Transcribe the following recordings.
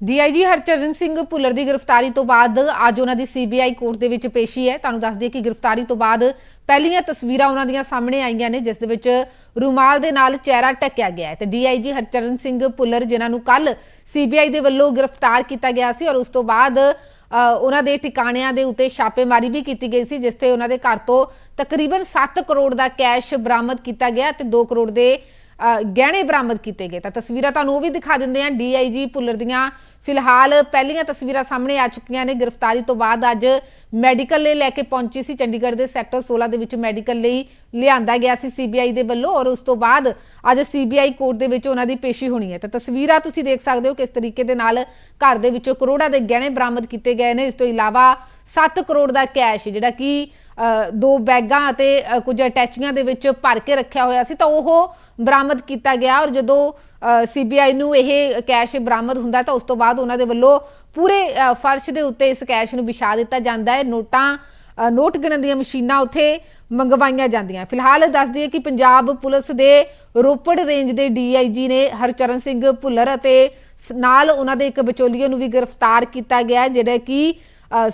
DIG Harcharan Singh Bhullar ਦੀ ਗ੍ਰਿਫਤਾਰੀ ਤੋਂ ਬਾਅਦ ਅੱਜ ਉਹਨਾਂ ਦੀ ਸੀਬੀਆਈ ਕੋਰਟ ਦੇ ਵਿੱਚ ਪੇਸ਼ੀ ਹੈ। ਤੁਹਾਨੂੰ ਦੱਸ ਦਈਏ ਕਿ ਗ੍ਰਿਫਤਾਰੀ ਤੋਂ ਬਾਅਦ ਪਹਿਲੀਆਂ ਤਸਵੀਰਾਂ ਉਹਨਾਂ ਦੀਆਂ ਸਾਹਮਣੇ ਆਈਆਂ ਨੇ, ਜਿਸ ਦੇ ਵਿੱਚ ਰੁਮਾਲ ਦੇ ਨਾਲ ਚਿਹਰਾ ਢੱਕਿਆ ਗਿਆ ਹੈ। ਤੇ ਡੀਆਈਜੀ ਹਰਚਰਨ ਸਿੰਘ ਭੁੱਲਰ, ਜਿਨ੍ਹਾਂ ਨੂੰ ਕੱਲ ਸੀਬੀਆਈ ਦੇ ਵੱਲੋਂ ਗ੍ਰਿਫਤਾਰ ਕੀਤਾ ਗਿਆ ਸੀ ਔਰ ਉਸ ਤੋਂ ਬਾਅਦ ਉਹਨਾਂ ਦੇ ਟਿਕਾਣਿਆਂ ਦੇ ਉੱਤੇ ਛਾਪੇਮਾਰੀ ਵੀ ਕੀਤੀ ਗਈ ਸੀ, ਜਿਸ ਤੇ ਉਹਨਾਂ ਦੇ ਘਰ ਤੋਂ ਤਕਰੀਬਨ 7 ਕਰੋੜ ਦਾ ਕੈਸ਼ ਬਰਾਮਦ ਕੀਤਾ ਗਿਆ ਤੇ 2 ਕਰੋੜ ਦੇ ਗਹਿਣੇ ਬਰਾਮਦ ਕੀਤੇ ਗਏ। ਤਾਂ ਤਸਵੀਰਾਂ ਤੁਹਾਨੂੰ ਉਹ ਵੀ ਦਿਖਾ ਦਿੰਦੇ ਹਾਂ। ਡੀਆਈਜੀ ਭੁੱਲਰ ਦੀਆਂ ਫਿਲਹਾਲ ਪਹਿਲੀਆਂ ਤਸਵੀਰਾਂ ਸਾਹਮਣੇ ਆ ਚੁੱਕੀਆਂ ਨੇ। ਗ੍ਰਿਫਤਾਰੀ ਤੋਂ ਬਾਅਦ ਅੱਜ ਮੈਡੀਕਲ ਲਈ ਲੈ ਕੇ ਪਹੁੰਚੀ ਸੀ। ਚੰਡੀਗੜ੍ਹ ਦੇ ਸੈਕਟਰ 16 ਦੇ ਵਿੱਚ ਮੈਡੀਕਲ ਲਈ ਲਿਆਂਦਾ ਗਿਆ ਸੀ ਸੀਬੀਆਈ ਦੇ ਵੱਲੋਂ ਔਰ ਉਸ ਤੋਂ ਬਾਅਦ ਅੱਜ ਸੀਬੀਆਈ ਕੋਰਟ ਦੇ ਵਿੱਚ ਉਹਨਾਂ ਦੀ ਪੇਸ਼ੀ ਹੋਣੀ ਹੈ। ਤਾਂ ਤਸਵੀਰਾਂ ਤੁਸੀਂ ਦੇਖ ਸਕਦੇ ਹੋ ਕਿਸ ਤਰੀਕੇ ਦੇ ਨਾਲ ਘਰ ਦੇ ਵਿੱਚੋਂ ਕਰੋੜਾਂ ਦੇ ਗਹਿਣੇ ਬਰਾਮਦ ਕੀਤੇ ਗਏ ਨੇ। ਇਸ ਤੋਂ ਇਲਾਵਾ 7 ਕਰੋੜ ਦਾ ਕੈਸ਼ ਜਿਹੜਾ ਕਿ ਅ, ਦੋ ਬੈਗਾਂ ਅਤੇ ਅ, ਕੁਝ ਅਟੈਚੀਆਂ ਦੇ ਵਿੱਚ ਭਰ ਕੇ ਰੱਖਿਆ ਹੋਇਆ ਸੀ। ਤਾਂ ਉਹ ਬਰਾਮਦ ਕੀਤਾ ਗਿਆ ਔਰ ਜਦੋਂ ਸੀਬੀਆਈ ਨੂੰ ਇਹ ਕੈਸ਼ ਬਰਾਮਦ ਹੁੰਦਾ ਤਾਂ ਉਸ ਤੋਂ ਬਾਅਦ ਉਹਨਾਂ ਦੇ ਵੱਲੋਂ ਪੂਰੇ ਫਰਸ਼ ਦੇ ਉੱਤੇ ਇਸ ਕੈਸ਼ ਨੂੰ ਵਿਛਾ ਦਿੱਤਾ ਜਾਂਦਾ ਹੈ। ਨੋਟਾਂ ਨੋਟ ਗਿਣਨ ਦੀਆਂ ਮਸ਼ੀਨਾਂ ਉੱਥੇ ਮੰਗਵਾਈਆਂ ਜਾਂਦੀਆਂ। ਫਿਲਹਾਲ ਦੱਸ ਦਈਏ ਕਿ ਪੰਜਾਬ ਪੁਲਿਸ ਦੇ ਰੋਪੜ ਰੇਂਜ ਦੇ ਡੀਆਈਜੀ ਨੇ ਹਰਚਰਨ ਸਿੰਘ ਭੁੱਲਰ ਅਤੇ ਨਾਲ ਉਹਨਾਂ ਦੇ ਇੱਕ ਵਿਚੋਲੀਏ ਨੂੰ ਵੀ ਗ੍ਰਿਫਤਾਰ ਕੀਤਾ ਗਿਆ ਜਿਹੜਾ ਕਿ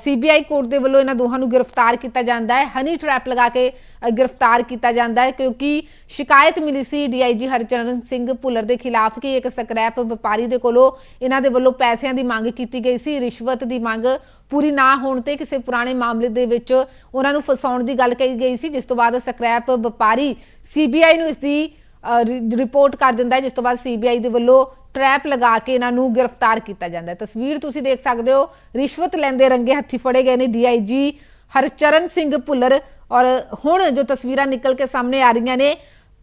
ਸੀਬੀਆਈ ਕੋਰਟ ਦੇ ਵੱਲੋਂ ਇਹਨਾਂ ਦੋਹਾਂ ਨੂੰ ਗ੍ਰਿਫਤਾਰ ਕੀਤਾ ਜਾਂਦਾ ਹੈ। ਹਨੀ ਟ੍ਰੈਪ ਲਗਾ ਕੇ ਗ੍ਰਿਫਤਾਰ ਕੀਤਾ ਜਾਂਦਾ ਹੈ ਕਿਉਂਕਿ ਸ਼ਿਕਾਇਤ ਮਿਲੀ ਸੀ ਡੀਆਈਜੀ ਹਰਚਰਨ ਸਿੰਘ ਭੁੱਲਰ ਦੇ ਖਿਲਾਫ ਕਿ ਇੱਕ ਸਕ੍ਰੈਪ ਵਪਾਰੀ ਦੇ ਕੋਲੋਂ ਇਹਨਾਂ ਦੇ ਵੱਲੋਂ ਪੈਸਿਆਂ ਦੀ ਮੰਗ ਕੀਤੀ ਗਈ ਸੀ। ਰਿਸ਼ਵਤ ਦੀ ਮੰਗ ਪੂਰੀ ਨਾ ਹੋਣ ਤੇ ਕਿਸੇ ਪੁਰਾਣੇ ਮਾਮਲੇ ਦੇ ਵਿੱਚ ਉਹਨਾਂ ਨੂੰ ਫਸਾਉਣ ਦੀ ਗੱਲ ਕਹੀ ਗਈ ਸੀ। ਜਿਸ ਤੋਂ ਬਾਅਦ ਸਕ੍ਰੈਪ ਵਪਾਰੀ ਸੀਬੀਆਈ ਨੂੰ ਇਸ ਦੀ ਅ, ਰਿਪੋਰਟ ਕਰ ਦਿੰਦਾ ਹੈ, ਜਿਸ ਤੋਂ ਬਾਅਦ ਸੀਬੀਆਈ ਦੇ ਵੱਲੋਂ ਟ੍ਰੈਪ ਲਗਾ ਕੇ ਇਹਨਾਂ ਨੂੰ ਗ੍ਰਿਫਤਾਰ ਕੀਤਾ ਜਾਂਦਾ ਹੈ। ਤਸਵੀਰ ਤੁਸੀਂ ਦੇਖ ਸਕਦੇ ਹੋ, ਰਿਸ਼ਵਤ ਲੈਂਦੇ ਰੰਗੇ ਹੱਥੀ ਫੜੇ ਗਏ ਨੇ ਡੀਆਈਜੀ ਹਰਚਰਨ ਸਿੰਘ ਭੁੱਲਰ। ਔਰ ਹੁਣ ਜੋ ਤਸਵੀਰਾਂ ਨਿਕਲ ਕੇ ਸਾਹਮਣੇ ਆ ਰਹੀਆਂ ਨੇ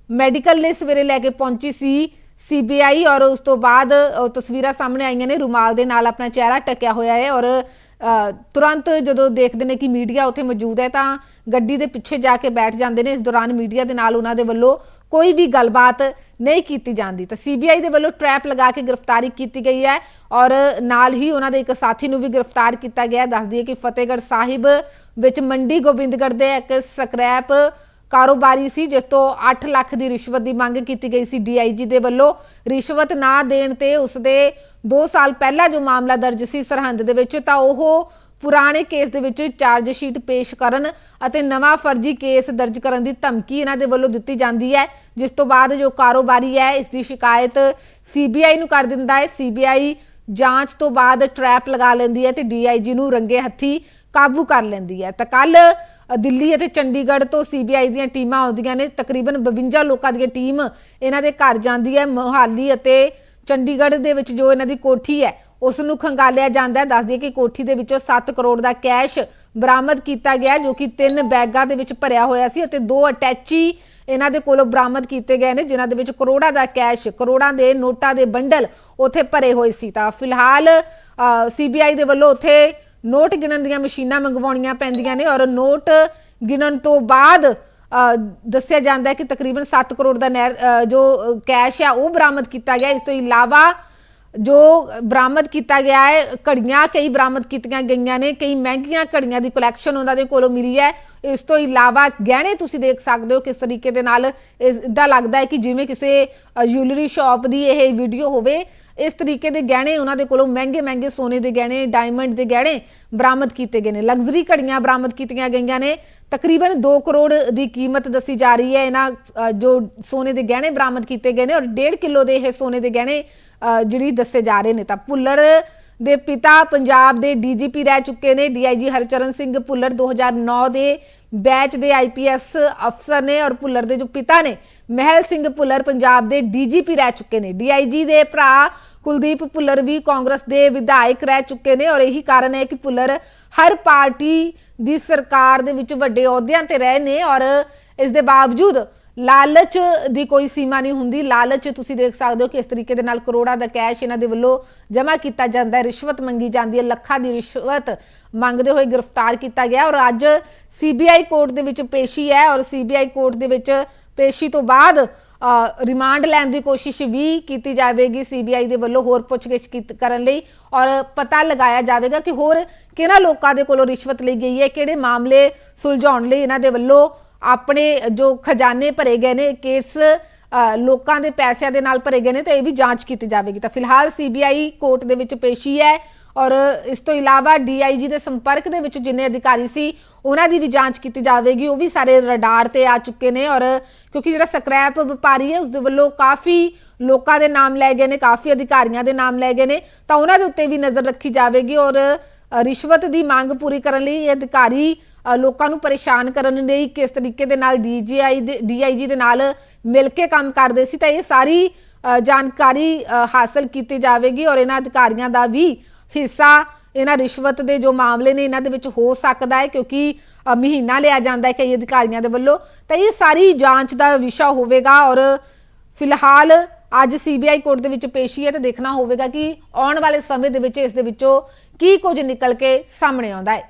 ਮੈਡੀਕਲ ਲਈ ਸਵੇਰੇ ਲੈ ਕੇ ਪਹੁੰਚੀ ਸੀ ਸੀਬੀਆਈ ਔਰ ਉਸ ਤੋਂ ਬਾਅਦ ਤਸਵੀਰਾਂ ਸਾਹਮਣੇ ਆਈਆਂ ਨੇ। ਰੁਮਾਲ ਦੇ ਨਾਲ ਆਪਣਾ ਚਿਹਰਾ ਟਕਿਆ ਹੋਇਆ ਹੈ ਔਰ ਤੁਰੰਤ ਜਦੋਂ ਦੇਖਦੇ ਨੇ ਕਿ ਮੀਡੀਆ ਉੱਥੇ ਮੌਜੂਦ ਹੈ ਤਾਂ ਗੱਡੀ ਦੇ ਪਿੱਛੇ ਜਾ ਕੇ ਬੈਠ ਜਾਂਦੇ ਨੇ। ਇਸ ਦੌਰਾਨ ਮੀਡੀਆ ਦੇ ਨਾਲ ਉਹਨਾਂ ਦੇ ਵੱਲੋਂ ਕੋਈ ਵੀ ਗੱਲਬਾਤ ਨਹੀਂ ਕੀਤੀ ਜਾਂਦੀ ਤਾਂ ਸੀਬੀਆਈ ਦੇ ਵੱਲੋਂ ਟ੍ਰੈਪ ਲਗਾ ਕੇ ਗ੍ਰਿਫਤਾਰੀ ਕੀਤੀ ਗਈ ਹੈ ਔਰ ਨਾਲ ਹੀ ਉਹਨਾਂ ਦੇ ਇੱਕ ਸਾਥੀ ਨੂੰ ਵੀ ਗ੍ਰਿਫਤਾਰ ਕੀਤਾ ਗਿਆ ਹੈ। ਦੱਸ ਦਈਏ ਕਿ ਫਤਿਹਗੜ੍ਹ ਸਾਹਿਬ ਵਿੱਚ ਮੰਡੀ ਗੋਬਿੰਦਗੜ੍ਹ ਦੇ ਇੱਕ ਸਕ੍ਰੈਪ ਕਾਰੋਬਾਰੀ ਸੀ, ਜਿਸ ਤੋਂ 8 ਲੱਖ ਦੀ ਰਿਸ਼ਵਤ ਦੀ ਮੰਗ ਕੀਤੀ ਗਈ ਸੀ ਡੀਆਈਜੀ ਦੇ ਵੱਲੋਂ ਰਿਸ਼ਵਤ ਨਾ ਦੇਣ ਤੇ ਉਸ ਦੇ 2 ਸਾਲ ਪਹਿਲਾਂ ਜੋ ਮਾਮਲਾ ਦਰਜ ਸੀ ਸਰਹੰਦ ਦੇ ਵਿੱਚ, ਤਾਂ ਉਹ ਪੁਰਾਣੇ ਕੇਸ ਦੇ ਵਿੱਚ ਚਾਰਜ ਸ਼ੀਟ ਪੇਸ਼ ਕਰਨ ਅਤੇ ਨਵਾਂ ਫਰਜ਼ੀ ਕੇਸ ਦਰਜ ਕਰਨ ਦੀ ਧਮਕੀ ਇਹਨਾਂ ਦੇ ਵੱਲੋਂ ਦਿੱਤੀ ਜਾਂਦੀ ਹੈ, ਜਿਸ ਤੋਂ ਬਾਅਦ ਜੋ ਕਾਰੋਬਾਰੀ ਹੈ, ਇਸ ਦੀ ਸ਼ਿਕਾਇਤ ਸੀਬੀਆਈ ਨੂੰ ਕਰ ਦਿੰਦਾ ਹੈ। ਸੀਬੀਆਈ ਜਾਂਚ ਤੋਂ ਬਾਅਦ ਟ੍ਰੈਪ ਲਗਾ ਲੈਂਦੀ ਹੈ ਤੇ ਡੀਆਈਜੀ ਨੂੰ ਰੰਗੇ ਹੱਥੀ ਕਾਬੂ ਕਰ ਲੈਂਦੀ ਹੈ। ਤਾਂ ਕੱਲ ਦਿੱਲੀ ਅਤੇ ਚੰਡੀਗੜ੍ਹ ਤੋਂ ਸੀਬੀਆਈ ਦੀਆਂ ਟੀਮਾਂ ਆਉਂਦੀਆਂ ਨੇ। ਤਕਰੀਬਨ 52 ਲੋਕਾਂ ਦੀ ਟੀਮ ਇਹਨਾਂ ਦੇ ਘਰ ਜਾਂਦੀ ਹੈ। ਮੋਹਾਲੀ ਅਤੇ ਚੰਡੀਗੜ੍ਹ ਦੇ ਵਿੱਚ ਜੋ ਇਹਨਾਂ ਦੀ ਕੋਠੀ ਹੈ ਉਸ ਨੂੰ ਖੰਗਾਲਿਆ ਜਾਂਦਾ ਹੈ। ਦੱਸ ਦਈਏ ਕਿ ਕੋਠੀ ਦੇ ਵਿੱਚੋਂ 7 ਕਰੋੜ ਦਾ ਕੈਸ਼ ਬਰਾਮਦ ਕੀਤਾ ਗਿਆ ਜੋ ਕਿ ਤਿੰਨ ਬੈਗਾਂ ਦੇ ਵਿੱਚ ਭਰਿਆ ਹੋਇਆ ਸੀ ਅਤੇ ਦੋ ਅਟੈਚੀ ਇਹਨਾਂ ਦੇ ਕੋਲੋਂ ਬਰਾਮਦ ਕੀਤੇ ਗਏ ਨੇ, ਜਿਨ੍ਹਾਂ ਦੇ ਵਿੱਚ ਕਰੋੜਾਂ ਦਾ ਕੈਸ਼, ਕਰੋੜਾਂ ਦੇ ਨੋਟਾਂ ਦੇ ਬੰਡਲ ਉੱਥੇ ਭਰੇ ਹੋਏ ਸੀ। ਤਾਂ ਫਿਲਹਾਲ ਸੀਬੀਆਈ ਦੇ ਵੱਲੋਂ ਉੱਥੇ ਨੋਟ ਗਿਣਨ ਦੀਆਂ ਮਸ਼ੀਨਾਂ ਮੰਗਵਾਉਣੀਆਂ ਪੈਂਦੀਆਂ ਨੇ ਔਰ ਨੋਟ ਗਿਣਨ ਤੋਂ ਬਾਅਦ ਦੱਸਿਆ ਜਾਂਦਾ ਹੈ ਕਿ ਤਕਰੀਬਨ 7 ਕਰੋੜ ਦਾ ਨੈਰ- ਜੋ ਕੈਸ਼ ਆ, ਉਹ ਬਰਾਮਦ ਕੀਤਾ ਗਿਆ। ਇਸ ਤੋਂ ਇਲਾਵਾ ਜੋ ਬਰਾਮਦ ਕੀਤਾ ਗਿਆ ਹੈ, ਘੜੀਆਂ ਕਈ ਬਰਾਮਦ ਕੀਤੀਆਂ ਗਈਆਂ ਨੇ, ਕਈ ਮਹਿੰਗੀਆਂ ਘੜੀਆਂ ਦੀ ਕਲੈਕਸ਼ਨ ਉਹਨਾਂ ਦੇ ਕੋਲੋਂ ਮਿਲੀ ਹੈ। ਇਸ ਤੋਂ ਇਲਾਵਾ ਗਹਿਣੇ ਤੁਸੀਂ ਦੇਖ ਸਕਦੇ ਹੋ ਕਿਸ ਤਰੀਕੇ ਦੇ ਨਾਲ ਇਦਾਂ ਲੱਗਦਾ ਹੈ ਕਿ ਜਿਵੇਂ ਕਿਸੇ ਜੁਐਲਰੀ ਸ਼ਾਪ ਦੀ ਇਹ ਵੀਡੀਓ ਹੋਵੇ, ਇਸ ਤਰੀਕੇ ਦੇ ਗਹਿਣੇ ਉਹਨਾਂ ਦੇ ਕੋਲੋਂ ਮਹਿੰਗੇ ਮਹਿੰਗੇ ਸੋਨੇ ਦੇ ਗਹਿਣੇ ਡਾਇਮੰਡ ਦੇ ਗਹਿਣੇ ਬਰਾਮਦ ਕੀਤੇ ਗਏ ਨੇ। ਲਗਜ਼ਰੀ ਘੜੀਆਂ ਬਰਾਮਦ ਕੀਤੀਆਂ ਗਈਆਂ ਨੇ। ਤਕਰੀਬਨ 2 ਕਰੋੜ ਦੀ ਕੀਮਤ ਦੱਸੀ ਜਾ ਰਹੀ ਹੈ। ਇਹਨਾਂ ਜੋ ਸੋਨੇ ਦੇ ਗਹਿਣੇ ਬਰਾਮਦ ਕੀਤੇ ਗਏ ਨੇ ਔਰ 1.5 ਕਿਲੋ ਦੇ ਇਹ ਸੋਨੇ ਦੇ ਗਹਿਣੇ ਜਿਹੜੀ ਦੱਸੇ ਜਾ ਰਹੇ ਨੇ ਤਾਂ ਭੁੱਲਰ ਦੇ ਪਿਤਾ ਪੰਜਾਬ ਦੇ ਡੀਜੀਪੀ ਰਹਿ ਚੁੱਕੇ ਨੇ। ਡੀਆਈਜੀ ਹਰਚਰਨ ਸਿੰਘ ਭੁੱਲਰ 2009 ਦੇ ਬੈਚ ਦੇ ਆਈਪੀਐਸ ਅਫਸਰ ਨੇ ਔਰ ਭੁੱਲਰ ਦੇ ਜੋ ਪਿਤਾ ਨੇ, ਮਹਿਲ ਸਿੰਘ ਭੁੱਲਰ ਪੰਜਾਬ ਦੇ ਡੀਜੀਪੀ ਰਹਿ ਚੁੱਕੇ ਨੇ। ਡੀਆਈਜੀ ਦੇ ਭਰਾ ਕੁਲਦੀਪ ਭੁੱਲਰ ਵੀ ਕਾਂਗਰਸ ਦੇ ਵਿਧਾਇਕ ਰਹਿ ਚੁੱਕੇ ਨੇ ਔਰ ਇਹੀ ਕਾਰਨ ਹੈ ਕਿ ਭੁੱਲਰ ਹਰ ਪਾਰਟੀ ਦੀ ਸਰਕਾਰ ਦੇ ਵਿੱਚ ਵੱਡੇ ਅਹੁਦਿਆਂ ਤੇ ਰਹੇ ਨੇ ਔਰ ਇਸ ਦੇ ਬਾਵਜੂਦ ਲਾਲਚ ਦੀ ਕੋਈ ਸੀਮਾ ਨਹੀਂ ਹੁੰਦੀ। ਲਾਲਚ ਤੁਸੀਂ ਦੇਖ ਸਕਦੇ ਹੋ ਕਿ ਇਸ ਤਰੀਕੇ ਦੇ ਨਾਲ ਕਰੋੜਾਂ ਦਾ ਕੈਸ਼ ਇਹਨਾਂ ਦੇ ਵੱਲੋਂ ਜਮ੍ਹਾਂ ਕੀਤਾ ਜਾਂਦਾ ਹੈ। ਰਿਸ਼ਵਤ ਮੰਗੀ ਜਾਂਦੀ ਹੈ। ਲੱਖਾਂ ਦੀ ਰਿਸ਼ਵਤ ਮੰਗਦੇ ਹੋਏ ਗ੍ਰਿਫਤਾਰ ਕੀਤਾ ਗਿਆ ਔਰ ਅੱਜ ਸੀਬੀਆਈ ਕੋਰਟ ਦੇ ਵਿੱਚ ਪੇਸ਼ੀ ਹੈ ਔਰ ਸੀਬੀਆਈ ਕੋਰਟ ਦੇ ਵਿੱਚ ਪੇਸ਼ੀ ਤੋਂ ਬਾਅਦ ਰਿਮਾਂਡ ਲੈਣ ਦੀ ਕੋਸ਼ਿਸ਼ ਵੀ ਕੀਤੀ ਜਾਵੇਗੀ ਸੀਬੀਆਈ ਦੇ ਵੱਲੋਂ ਹੋਰ ਪੁੱਛਗਿੱਛ ਕੀਤ- ਕਰਨ ਲਈ ਔਰ ਪਤਾ ਲਗਾਇਆ ਜਾਵੇਗਾ ਕਿ ਹੋਰ ਕਿਹਨਾਂ ਲੋਕਾਂ ਦੇ ਕੋਲੋਂ ਰਿਸ਼ਵਤ ਲਈ ਗਈ ਹੈ, ਕਿਹੜੇ ਮਾਮਲੇ ਸੁਲਝਾਉਣ ਲਈ ਇਹਨਾਂ ਦੇ ਵੱਲੋਂ ਆਪਣੇ ਜੋ ਖਜ਼ਾਨੇ ਭਰੇ ਗਏ ਨੇ, ਕੇਸ ਲੋਕਾਂ ਦੇ ਪੈਸਿਆਂ ਦੇ ਨਾਲ ਭਰੇ ਗਏ ਨੇ, ਤਾਂ ਇਹ ਵੀ ਜਾਂਚ ਕੀਤੀ ਜਾਵੇਗੀ। ਤਾਂ ਫਿਲਹਾਲ ਸੀਬੀਆਈ ਕੋਰਟ ਦੇ ਵਿੱਚ ਪੇਸ਼ੀ ਹੈ ਔਰ ਇਸ ਤੋਂ ਇਲਾਵਾ ਡੀਆਈਜੀ ਦੇ ਸੰਪਰਕ ਦੇ ਵਿੱਚ ਜਿੰਨੇ ਅਧਿਕਾਰੀ ਸੀ, ਉਹਨਾਂ ਦੀ ਵੀ ਜਾਂਚ ਕੀਤੀ ਜਾਵੇਗੀ। ਉਹ ਵੀ ਸਾਰੇ ਰਡਾਰ ਤੇ ਆ ਚੁੱਕੇ ਨੇ ਔਰ ਕਿਉਂਕਿ ਜਿਹੜਾ ਸਕ੍ਰੈਪ ਵਪਾਰੀ ਹੈ, ਉਸ ਦੇ ਵੱਲੋਂ ਕਾਫੀ ਲੋਕਾਂ ਦੇ ਨਾਮ ਲੈ ਗਏ ਨੇ, ਕਾਫੀ ਅਧਿਕਾਰੀਆਂ ਦੇ ਨਾਮ ਲੈ ਗਏ ਨੇ, ਤਾਂ ਉਹਨਾਂ ਦੇ ਉੱਤੇ ਵੀ ਨਜ਼ਰ ਰੱਖੀ ਜਾਵੇਗੀ ਔਰ ਰਿਸ਼ਵਤ ਦੀ ਮੰਗ ਪੂਰੀ ਕਰਨ ਲਈ ਇਹ ਅਧਿਕਾਰੀ ਲੋਕਾਂ ਨੂੰ ਪਰੇਸ਼ਾਨ ਕਰਨ ਲਈ ਕਿਸ ਤਰੀਕੇ ਦੇ ਨਾਲ ਡੀਜੀਆਈ ਦੇ ਡੀਆਈਜੀ ਦੇ ਨਾਲ ਮਿਲ ਕੇ ਕੰਮ ਕਰਦੇ ਸੀ, ਤਾਂ ਇਹ ਸਾਰੀ ਜਾਣਕਾਰੀ ਹਾਸਲ ਕੀਤੀ ਜਾਵੇਗੀ ਔਰ ਇਹਨਾਂ ਅਧਿਕਾਰੀਆਂ ਦਾ ਵੀ ਹਿੱਸਾ, ਇਹਨਾਂ ਰਿਸ਼ਵਤ ਦੇ ਜੋ ਮਾਮਲੇ ਨੇ ਇਹਨਾਂ ਦੇ ਵਿੱਚ ਹੋ ਸਕਦਾ ਹੈ, ਕਿਉਂਕਿ ਮਹੀਨਾ ਲਿਆ ਜਾਂਦਾ ਹੈ ਕਈ ਅਧਿਕਾਰੀਆਂ ਦੇ ਵੱਲੋਂ, ਤਾਂ ਇਹ ਸਾਰੀ ਜਾਂਚ ਦਾ ਵਿਸ਼ਾ ਹੋਵੇਗਾ ਔਰ ਫਿਲਹਾਲ ਅੱਜ ਸੀਬੀਆਈ ਕੋਰਟ ਦੇ ਵਿੱਚ ਪੇਸ਼ੀ ਹੈ, ਤੇ ਦੇਖਣਾ ਹੋਵੇਗਾ ਕਿ ਆਉਣ ਵਾਲੇ ਸਮੇਂ ਦੇ ਵਿੱਚ ਇਸ ਦੇ ਵਿੱਚੋਂ ਕੀ ਕੁਝ ਨਿਕਲ ਕੇ ਸਾਹਮਣੇ ਆਉਂਦਾ ਹੈ।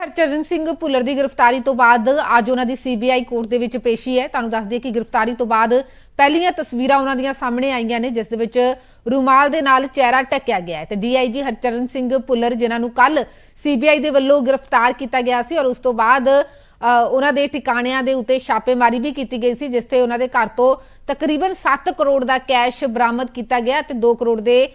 ਹਰਚਰਨ ਸਿੰਘ ਭੁੱਲਰ ਦੀ ਗ੍ਰਿਫਤਾਰੀ ਤੋਂ ਬਾਅਦ ਅੱਜ ਉਹਨਾਂ ਦੀ ਸੀਬੀਆਈ ਕੋਰਟ ਦੇ ਵਿੱਚ ਪੇਸ਼ੀ ਹੈ। ਤੁਹਾਨੂੰ ਦੱਸ ਦਈਏ ਕਿ ਗ੍ਰਿਫਤਾਰੀ ਤੋਂ ਬਾਅਦ ਪਹਿਲੀਆਂ ਤਸਵੀਰਾਂ ਉਹਨਾਂ ਦੀਆਂ ਸਾਹਮਣੇ ਆਈਆਂ ਨੇ, ਜਿਸ ਦੇ ਵਿੱਚ ਰੁਮਾਲ ਦੇ ਨਾਲ ਚਿਹਰਾ ਢੱਕਿਆ ਗਿਆ ਹੈ ਤੇ ਡੀਆਈਜੀ ਹਰਚਰਨ ਸਿੰਘ ਭੁੱਲਰ, ਜਿਨ੍ਹਾਂ ਨੂੰ ਕੱਲ ਸੀਬੀਆਈ ਦੇ ਵੱਲੋਂ ਗ੍ਰਿਫਤਾਰ ਕੀਤਾ ਗਿਆ ਸੀ ਔਰ ਉਸ ਤੋਂ ਬਾਅਦ ਉਹਨਾਂ ਦੇ ਟਿਕਾਣਿਆਂ ਦੇ ਉੱਤੇ ਛਾਪੇਮਾਰੀ ਵੀ ਕੀਤੀ ਗਈ ਸੀ, ਜਿਸ ਤੇ ਉਹਨਾਂ ਦੇ ਘਰ ਤੋਂ ਤਕਰੀਬਨ 7 ਕਰੋੜ ਦਾ ਕੈਸ਼ ਬਰਾਮਦ ਕੀਤਾ ਗਿਆ ਤੇ 2 ਕਰੋੜ ਦੇ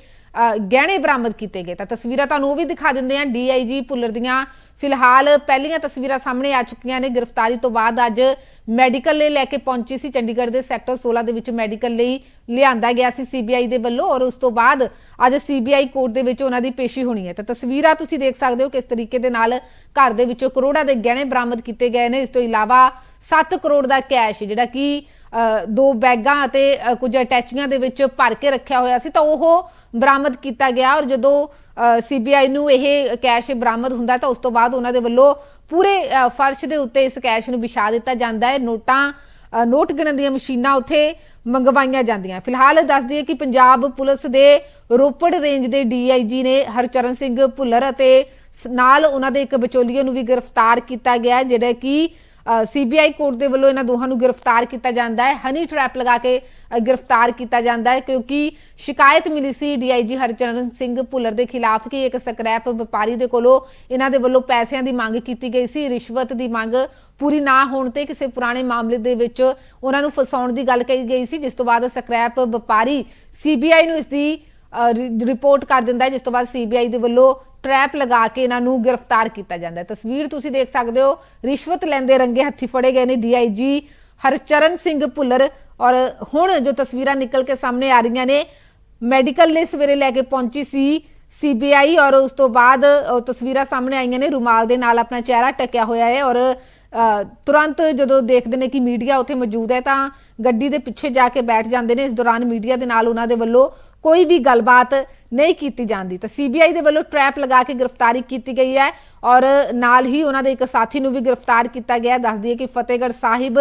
ਗਹਿਣੇ ਬਰਾਮਦ ਕੀਤੇ ਗਏ। ਤਾਂ ਤਸਵੀਰਾਂ ਤੁਹਾਨੂੰ ਉਹ ਵੀ ਦਿਖਾ ਦਿੰਦੇ ਹਾਂ ਡੀਆਈਜੀ ਭੁੱਲਰ ਦੀਆਂ ਫਿਲਹਾਲ ਪਹਿਲੀਆਂ ਤਸਵੀਰਾਂ ਸਾਹਮਣੇ ਆ ਚੁੱਕੀਆਂ ਨੇ। ਗ੍ਰਿਫਤਾਰੀ ਤੋਂ ਬਾਅਦ ਅੱਜ ਮੈਡੀਕਲ ਲਈ ਲੈ ਕੇ ਪਹੁੰਚੀ ਸੀ ਚੰਡੀਗੜ੍ਹ ਦੇ ਸੈਕਟਰ 16 ਦੇ ਵਿੱਚ ਮੈਡੀਕਲ ਲਈ ਲਿਆਂਦਾ ਗਿਆ ਸੀ ਸੀਬੀਆਈ ਦੇ ਵੱਲੋਂ ਔਰ ਉਸ ਤੋਂ ਬਾਅਦ ਅੱਜ ਸੀਬੀਆਈ ਕੋਰਟ ਦੇ ਵਿੱਚ ਉਹਨਾਂ ਦੀ ਪੇਸ਼ੀ ਹੋਣੀ ਹੈ। ਤਾਂ ਤਸਵੀਰਾਂ ਤੁਸੀਂ ਦੇਖ ਸਕਦੇ ਹੋ ਕਿਸ ਤਰੀਕੇ ਦੇ ਨਾਲ ਘਰ ਦੇ ਵਿੱਚੋਂ ਕਰੋੜਾਂ ਦੇ ਗਹਿਣੇ ਬਰਾਮਦ ਕੀਤੇ ਗਏ ਨੇ। ਇਸ ਤੋਂ ਇਲਾਵਾ 7 ਕਰੋੜ ਦਾ ਕੈਸ਼ ਜਿਹੜਾ ਕਿ ਦੋ ਬੈਗਾਂ ਅਤੇ ਅ, ਕੁਝ ਅਟੈਚੀਆਂ ਦੇ ਵਿੱਚ ਭਰ ਕੇ ਰੱਖਿਆ ਹੋਇਆ ਸੀ ਤਾਂ ਉਹ ਬਰਾਮਦ ਕੀਤਾ ਗਿਆ ਔਰ ਜਦੋਂ ਸੀਬੀਆਈ ਨੂੰ ਇਹ ਕੈਸ਼ ਬਰਾਮਦ ਹੁੰਦਾ ਤਾਂ ਉਸ ਤੋਂ ਬਾਅਦ ਉਹਨਾਂ ਦੇ ਵੱਲੋਂ ਪੂਰੇ ਫਰਸ਼ ਦੇ ਉੱਤੇ ਇਸ ਕੈਸ਼ ਨੂੰ ਵਿਛਾ ਦਿੱਤਾ ਜਾਂਦਾ ਹੈ। ਨੋਟਾਂ ਨੋਟ ਗਿਣਨ ਦੀਆਂ ਮਸ਼ੀਨਾਂ ਉੱਥੇ ਮੰਗਵਾਈਆਂ ਜਾਂਦੀਆਂ। ਫਿਲਹਾਲ ਦੱਸ ਦਈਏ ਕਿ ਪੰਜਾਬ ਪੁਲਿਸ ਦੇ ਰੋਪੜ ਰੇਂਜ ਦੇ ਡੀਆਈਜੀ ਨੇ ਹਰਚਰਨ ਸਿੰਘ ਭੁੱਲਰ ਅਤੇ ਨਾਲ ਉਹਨਾਂ ਦੇ ਇੱਕ ਵਿਚੋਲੀਏ ਨੂੰ ਵੀ ਗ੍ਰਿਫਤਾਰ ਕੀਤਾ ਗਿਆ ਜਿਹੜਾ ਕਿ ਸੀਬੀਆਈ ਕੋਰਟ ਦੇ ਵੱਲੋਂ ਇਹਨਾਂ ਦੋਹਾਂ ਨੂੰ ਗ੍ਰਿਫਤਾਰ ਕੀਤਾ ਜਾਂਦਾ ਹੈ। ਹਨੀ ਟ੍ਰੈਪ ਲਗਾ ਕੇ ਗ੍ਰਿਫਤਾਰ ਕੀਤਾ ਜਾਂਦਾ ਹੈ ਕਿਉਂਕਿ ਸ਼ਿਕਾਇਤ ਮਿਲੀ ਸੀ ਡੀਆਈਜੀ ਹਰਚਰਨ ਸਿੰਘ ਭੁੱਲਰ ਦੇ ਖਿਲਾਫ ਕਿ ਇੱਕ ਸਕ੍ਰੈਪ ਵਪਾਰੀ ਦੇ ਕੋਲੋਂ ਇਹਨਾਂ ਦੇ ਵੱਲੋਂ ਪੈਸਿਆਂ ਦੀ ਮੰਗ ਕੀਤੀ ਗਈ ਸੀ। ਰਿਸ਼ਵਤ ਦੀ ਮੰਗ ਪੂਰੀ ਨਾ ਹੋਣ ਤੇ ਕਿਸੇ ਪੁਰਾਣੇ ਮਾਮਲੇ ਦੇ ਵਿੱਚ ਉਹਨਾਂ ਨੂੰ ਫਸਾਉਣ ਦੀ ਗੱਲ ਕਹੀ ਗਈ ਸੀ ਜਿਸ ਤੋਂ ਬਾਅਦ ਸਕ੍ਰੈਪ ਵਪਾਰੀ ਸੀਬੀਆਈ ਨੂੰ ਇਸ ਦੀ ਅ, ਰਿਪੋਰਟ ਕਰ ਦਿੰਦਾ ਹੈ ਜਿਸ ਤੋਂ ਬਾਅਦ ਸੀਬੀਆਈ ਦੇ ਵੱਲੋਂ ਟ੍ਰੈਪ ਲਗਾ ਕੇ ਇਹਨਾਂ ਨੂੰ ਗ੍ਰਿਫਤਾਰ ਕੀਤਾ ਜਾਂਦਾ ਹੈ। ਤਸਵੀਰ ਤੁਸੀਂ ਦੇਖ ਸਕਦੇ ਹੋ, ਰਿਸ਼ਵਤ ਲੈਂਦੇ ਰੰਗੇ ਹੱਥੀ ਫੜੇ ਗਏ ਨੇ ਡੀਆਈਜੀ ਹਰਚਰਨ ਸਿੰਘ ਭੁੱਲਰ। ਔਰ ਹੁਣ ਜੋ ਤਸਵੀਰਾਂ ਨਿਕਲ ਕੇ ਸਾਹਮਣੇ ਆ ਰਹੀਆਂ ਨੇ, ਮੈਡੀਕਲ ਨੇ ਸਵੇਰੇ ਲੈ ਕੇ ਪਹੁੰਚੀ ਸੀ ਸੀਬੀਆਈ ਔਰ ਉਸ ਤੋਂ ਬਾਅਦ ਤਸਵੀਰਾਂ ਸਾਹਮਣੇ ਆਈਆਂ ਨੇ। ਰੁਮਾਲ ਦੇ ਨਾਲ ਆਪਣਾ ਚਿਹਰਾ ਟਕਿਆ ਹੋਇਆ ਹੈ ਔਰ ਤੁਰੰਤ ਜਦੋਂ ਦੇਖਦੇ ਨੇ ਕਿ ਮੀਡੀਆ ਉੱਥੇ ਮੌਜੂਦ ਹੈ ਤਾਂ ਗੱਡੀ ਦੇ ਪਿੱਛੇ ਜਾ ਕੇ ਬੈਠ ਜਾਂਦੇ ਨੇ। ਇਸ ਦੌਰਾਨ ਮੀਡੀਆ ਦੇ ਨਾਲ ਉਹਨਾਂ ਦੇ ਵੱਲੋਂ ਕੋਈ ਵੀ ਗੱਲਬਾਤ ਨਹੀਂ ਕੀਤੀ ਜਾਂਦੀ। ਤਾਂ ਸੀਬੀਆਈ ਦੇ ਵੱਲੋਂ ਟ੍ਰੈਪ ਲਗਾ ਕੇ ਗ੍ਰਿਫਤਾਰੀ ਕੀਤੀ ਗਈ ਹੈ ਔਰ ਨਾਲ ਹੀ ਉਹਨਾਂ ਦੇ ਇੱਕ ਸਾਥੀ ਨੂੰ ਵੀ ਗ੍ਰਿਫਤਾਰ ਕੀਤਾ ਗਿਆ। ਦੱਸ ਦਈਏ ਕਿ ਫਤਿਹਗੜ੍ਹ ਸਾਹਿਬ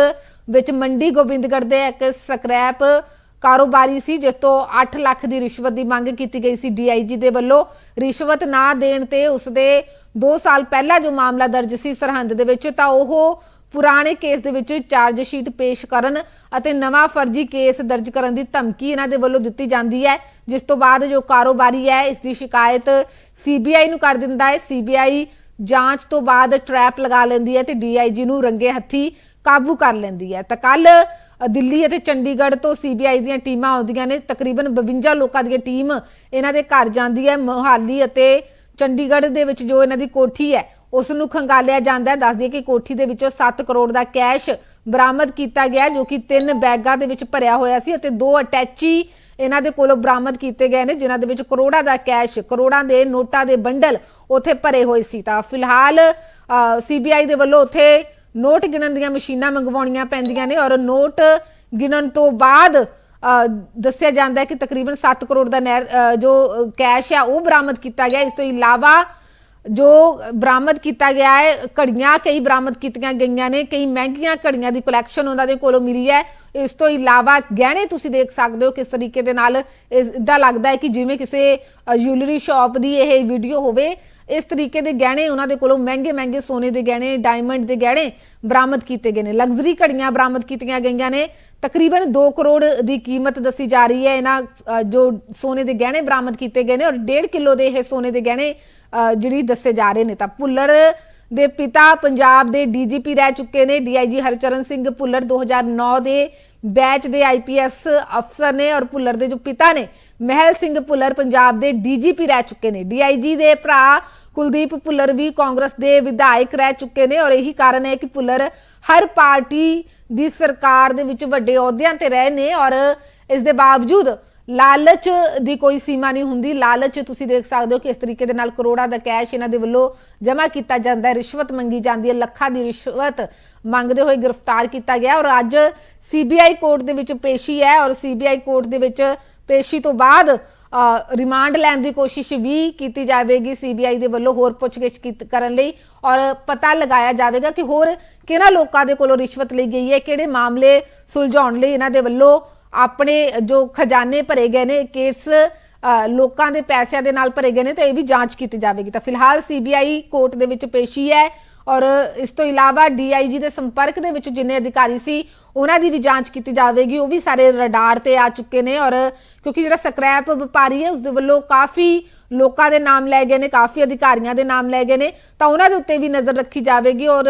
ਵਿੱਚ ਮੰਡੀ ਗੋਬਿੰਦਗੜ੍ਹ ਦੇ ਇੱਕ ਸਕ੍ਰੈਪ ਕਾਰੋਬਾਰੀ ਸੀ, ਜਿਸ ਤੋਂ 8 ਲੱਖ ਦੀ ਰਿਸ਼ਵਤ ਦੀ ਮੰਗ ਕੀਤੀ ਗਈ ਸੀ ਡੀਆਈਜੀ ਦੇ ਵੱਲੋਂ। ਰਿਸ਼ਵਤ ਨਾ ਦੇਣ ਤੇ ਉਸ ਦੇ 2 ਸਾਲ ਪਹਿਲਾਂ ਜੋ ਮਾਮਲਾ ਦਰਜ ਸੀ ਸਰਹੰਦ ਦੇ ਵਿੱਚ, ਤਾਂ ਉਹ ਪੁਰਾਣੇ ਕੇਸ ਦੇ ਵਿੱਚ ਚਾਰਜ ਸ਼ੀਟ ਪੇਸ਼ ਕਰਨ ਅਤੇ ਨਵਾਂ ਫਰਜ਼ੀ ਕੇਸ ਦਰਜ ਕਰਨ ਦੀ ਧਮਕੀ ਇਹਨਾਂ ਦੇ ਵੱਲੋਂ ਦਿੱਤੀ ਜਾਂਦੀ ਹੈ, ਜਿਸ ਤੋਂ ਬਾਅਦ ਜੋ ਕਾਰੋਬਾਰੀ ਹੈ, ਇਸ ਦੀ ਸ਼ਿਕਾਇਤ ਸੀਬੀਆਈ ਨੂੰ ਕਰ ਦਿੰਦਾ ਹੈ। ਸੀਬੀਆਈ ਜਾਂਚ ਤੋਂ ਬਾਅਦ ਟ੍ਰੈਪ ਲਗਾ ਲੈਂਦੀ ਹੈ ਤੇ ਡੀਆਈਜੀ ਨੂੰ ਰੰਗੇ ਹੱਥੀ ਕਾਬੂ ਕਰ ਲੈਂਦੀ ਹੈ। ਤਾਂ ਕੱਲ ਦਿੱਲੀ ਅਤੇ ਚੰਡੀਗੜ੍ਹ ਤੋਂ ਸੀਬੀਆਈ ਦੀਆਂ ਟੀਮਾਂ ਆਉਂਦੀਆਂ ਨੇ। ਤਕਰੀਬਨ 52 ਲੋਕਾਂ ਦੀ ਟੀਮ ਇਹਨਾਂ ਦੇ ਘਰ ਜਾਂਦੀ ਹੈ। ਮੋਹਾਲੀ ਅਤੇ ਚੰਡੀਗੜ੍ਹ ਦੇ ਵਿੱਚ ਜੋ ਇਹਨਾਂ ਦੀ ਕੋਠੀ ਹੈ ਉਸ ਨੂੰ ਖੰਗਾਲਿਆ ਜਾਂਦਾ ਹੈ। ਦੱਸ ਦਈਏ ਕਿ ਕੋਠੀ ਦੇ ਵਿੱਚੋਂ 7 ਕਰੋੜ ਦਾ ਕੈਸ਼ ਬਰਾਮਦ ਕੀਤਾ ਗਿਆ ਜੋ ਕਿ ਤਿੰਨ ਬੈਗਾਂ ਦੇ ਵਿੱਚ ਭਰਿਆ ਹੋਇਆ ਸੀ ਅਤੇ ਦੋ ਅਟੈਚੀ ਇਹਨਾਂ ਦੇ ਕੋਲੋਂ ਬਰਾਮਦ ਕੀਤੇ ਗਏ ਨੇ, ਜਿਨ੍ਹਾਂ ਦੇ ਵਿੱਚ ਕਰੋੜਾਂ ਦਾ ਕੈਸ਼, ਕਰੋੜਾਂ ਦੇ ਨੋਟਾਂ ਦੇ ਬੰਡਲ ਉੱਥੇ ਭਰੇ ਹੋਏ ਸੀ। ਤਾਂ ਫਿਲਹਾਲ ਸੀਬੀਆਈ ਦੇ ਵੱਲੋਂ ਉੱਥੇ ਨੋਟ ਗਿਣਨ ਦੀਆਂ ਮਸ਼ੀਨਾਂ ਮੰਗਵਾਉਣੀਆਂ ਪੈਂਦੀਆਂ ਨੇ ਔਰ ਨੋਟ ਗਿਣਨ ਤੋਂ ਬਾਅਦ ਦੱਸਿਆ ਜਾਂਦਾ ਹੈ ਕਿ ਤਕਰੀਬਨ 7 ਕਰੋੜ ਦਾ ਨੈਰ- ਜੋ ਕੈਸ਼ ਹੈ ਉਹ ਬਰਾਮਦ ਕੀਤਾ ਗਿਆ। ਇਸ ਤੋਂ ਇਲਾਵਾ ਜੋ ਬਰਾਮਦ ਕੀਤਾ ਗਿਆ ਹੈ, ਘੜੀਆਂ ਕਈ ਬਰਾਮਦ ਕੀਤੀਆਂ ਗਈਆਂ ਨੇ, ਕਈ ਮਹਿੰਗੀਆਂ ਘੜੀਆਂ ਦੀ ਕਲੈਕਸ਼ਨ ਉਹਨਾਂ ਦੇ ਕੋਲੋਂ ਮਿਲੀ ਹੈ। ਇਸ ਤੋਂ ਇਲਾਵਾ ਗਹਿਣੇ ਤੁਸੀਂ ਦੇਖ ਸਕਦੇ ਹੋ ਕਿਸ ਤਰੀਕੇ ਦੇ ਨਾਲ ਇਦਾਂ ਲੱਗਦਾ ਹੈ ਕਿ ਜਿਵੇਂ ਕਿਸੇ ਜੁਐਲਰੀ ਸ਼ਾਪ ਦੀ ਇਹ ਵੀਡੀਓ ਹੋਵੇ ਇਸ ਤਰੀਕੇ ਦੇ ਗਹਿਣੇ ਉਹਨਾਂ ਦੇ ਕੋਲੋਂ ਮਹਿੰਗੇ ਮਹਿੰਗੇ ਸੋਨੇ ਦੇ ਗਹਿਣੇ ਡਾਇਮੰਡ ਦੇ ਗਹਿਣੇ ਬਰਾਮਦ ਕੀਤੇ ਗਏ ਨੇ। ਲਗਜ਼ਰੀ ਘੜੀਆਂ ਬਰਾਮਦ ਕੀਤੀਆਂ ਗਈਆਂ ਨੇ। ਤਕਰੀਬਨ 2 ਕਰੋੜ ਦੀ ਕੀਮਤ ਦੱਸੀ ਜਾ ਰਹੀ ਹੈ ਇਹਨਾਂ ਜੋ ਸੋਨੇ ਦੇ ਗਹਿਣੇ ਬਰਾਮਦ ਕੀਤੇ ਗਏ ਨੇ ਔਰ 1.5 ਕਿਲੋ ਦੇ ਇਹ ਸੋਨੇ ਦੇ ਗਹਿਣੇ ਜਿਹੜੀ ਦੱਸੇ ਜਾ ਰਹੇ ਨੇ। ਤਾਂ ਭੁੱਲਰ ਦੇ ਪਿਤਾ ਪੰਜਾਬ ਦੇ ਡੀਜੀਪੀ ਰਹਿ ਚੁੱਕੇ ਨੇ। ਡੀਆਈਜੀ ਹਰਚਰਨ ਸਿੰਘ ਭੁੱਲਰ 2009 ਦੇ ਬੈਚ ਦੇ ਆਈਪੀਐਸ ਅਫਸਰ ਨੇ ਔਰ ਭੁੱਲਰ ਦੇ ਜੋ ਪਿਤਾ ਨੇ, ਮਹਿਲ ਸਿੰਘ ਭੁੱਲਰ ਪੰਜਾਬ ਦੇ ਡੀਜੀਪੀ ਰਹਿ ਚੁੱਕੇ ਨੇ। ਡੀਆਈਜੀ ਦੇ ਭਰਾ ਕੁਲਦੀਪ ਭੁੱਲਰ ਵੀ ਕਾਂਗਰਸ ਦੇ ਵਿਧਾਇਕ ਰਹਿ ਚੁੱਕੇ ਨੇ ਔਰ ਇਹੀ ਕਾਰਨ ਹੈ ਕਿ ਭੁੱਲਰ ਹਰ ਪਾਰਟੀ ਦੀ ਸਰਕਾਰ ਦੇ ਵਿੱਚ ਵੱਡੇ ਅਹੁਦਿਆਂ ਤੇ ਰਹੇ ਨੇ ਔਰ ਇਸ ਦੇ ਬਾਵਜੂਦ ਲਾਲਚ ਦੀ ਕੋਈ ਸੀਮਾ ਨਹੀਂ ਹੁੰਦੀ। ਲਾਲਚ ਤੁਸੀਂ ਦੇਖ ਸਕਦੇ ਹੋ ਕਿ ਇਸ ਤਰੀਕੇ ਦੇ ਨਾਲ ਕਰੋੜਾਂ ਦਾ ਕੈਸ਼ ਇਹਨਾਂ ਦੇ ਵੱਲੋਂ ਜਮ੍ਹਾਂ ਕੀਤਾ ਜਾਂਦਾ ਹੈ। ਰਿਸ਼ਵਤ ਮੰਗੀ ਜਾਂਦੀ ਹੈ। ਲੱਖਾਂ ਦੀ ਰਿਸ਼ਵਤ ਮੰਗਦੇ ਹੋਏ ਗ੍ਰਿਫਤਾਰ ਕੀਤਾ ਗਿਆ ਔਰ ਅੱਜ ਸੀਬੀਆਈ ਕੋਰਟ ਦੇ ਵਿੱਚ ਪੇਸ਼ੀ ਹੈ ਔਰ ਸੀਬੀਆਈ ਕੋਰਟ ਦੇ ਵਿੱਚ ਪੇਸ਼ੀ ਤੋਂ ਬਾਅਦ ਰਿਮਾਂਡ ਲੈਣ ਦੀ ਕੋਸ਼ਿਸ਼ ਵੀ ਕੀਤੀ ਜਾਵੇਗੀ ਸੀਬੀਆਈ ਦੇ ਵੱਲੋਂ ਹੋਰ ਪੁੱਛਗਿੱਛ ਕੀਤ- ਕਰਨ ਲਈ ਔਰ ਪਤਾ ਲਗਾਇਆ ਜਾਵੇਗਾ ਕਿ ਹੋਰ ਕਿਹਨਾਂ ਲੋਕਾਂ ਦੇ ਕੋਲੋਂ ਰਿਸ਼ਵਤ ਲਈ ਗਈ ਹੈ, ਕਿਹੜੇ ਮਾਮਲੇ ਸੁਲਝਾਉਣ ਲਈ ਇਹਨਾਂ ਦੇ ਵੱਲੋਂ ਆਪਣੇ ਜੋ ਖਜ਼ਾਨੇ ਭਰੇ ਗਏ ਨੇ, ਕੇਸ ਲੋਕਾਂ ਦੇ ਪੈਸਿਆਂ ਦੇ ਨਾਲ ਭਰੇ ਗਏ ਨੇ, ਤਾਂ ਇਹ ਵੀ ਜਾਂਚ ਕੀਤੀ ਜਾਵੇਗੀ। ਤਾਂ ਫਿਲਹਾਲ ਸੀਬੀਆਈ ਕੋਰਟ ਦੇ ਵਿੱਚ ਪੇਸ਼ੀ ਹੈ। ਔਰ ਇਸ ਤੋਂ ਇਲਾਵਾ ਡੀਆਈਜੀ ਦੇ ਸੰਪਰਕ ਦੇ ਵਿੱਚ ਜਿੰਨੇ ਅਧਿਕਾਰੀ ਸੀ ਉਹਨਾਂ ਦੀ ਵੀ ਜਾਂਚ ਕੀਤੀ ਜਾਵੇਗੀ ਉਹ ਵੀ ਸਾਰੇ ਰਡਾਰ ਤੇ ਆ ਚੁੱਕੇ ਨੇ ਔਰ ਕਿਉਂਕਿ ਜਿਹੜਾ ਸਕ੍ਰੈਪ ਵਪਾਰੀ ਹੈ ਉਸ ਦੇ ਵੱਲੋਂ ਕਾਫੀ ਲੋਕਾਂ ਦੇ ਨਾਮ ਲੈ ਗਏ ਨੇ ਕਾਫੀ ਅਧਿਕਾਰੀਆਂ ਦੇ ਨਾਮ ਲਏ ਗਏ ਨੇ ਤਾਂ ਉਹਨਾਂ ਦੇ ਉੱਤੇ ਵੀ ਨਜ਼ਰ ਰੱਖੀ ਜਾਵੇਗੀ ਔਰ